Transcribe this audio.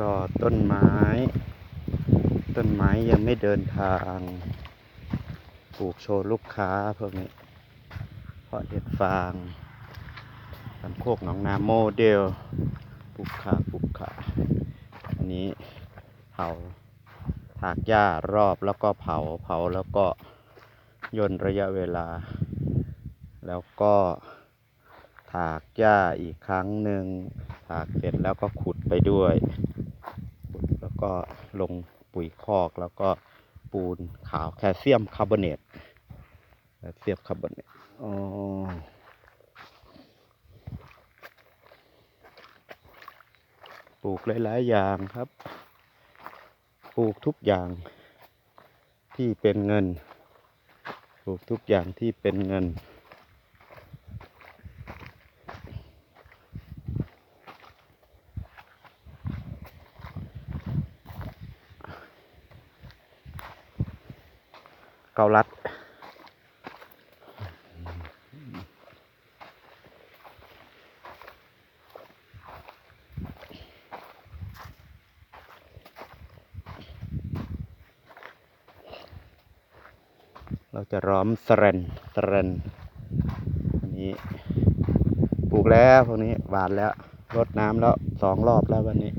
รอต้นไม้ ต้นไม้ยังไม่เดินทางปลูกโชว์ลูกค้าพวกนี้เพาะเห็ดฟางลำโคกหนองนาโมเดลปลูกขาปลูกขาอันนี้เผาถากหญ้ารอบแล้วก็เผาเผาแล้วก็ย่นระยะเวลา แล้วก็ถากหญ้าอีกครั้งหนึ่งถากเสร็จแล้วก็ขุดไปด้วย ก็ลงปุ๋ยคอกแล้วก็ปูนขาวแคลเซียมคาร์บอเนตแคลเซียมคาร์บอเนตอ๋อปลูกหลายๆอย่างครับ ปลูกทุกอย่างที่เป็นเงิน ปลูกทุกอย่างที่เป็นเงิน เกาลัด เราจะร้อมสแรนสแรนอันนี้ปลูกแล้วพวกนี้หวานแล้วรดน้ำแล้วสองรอบแล้ววันนี้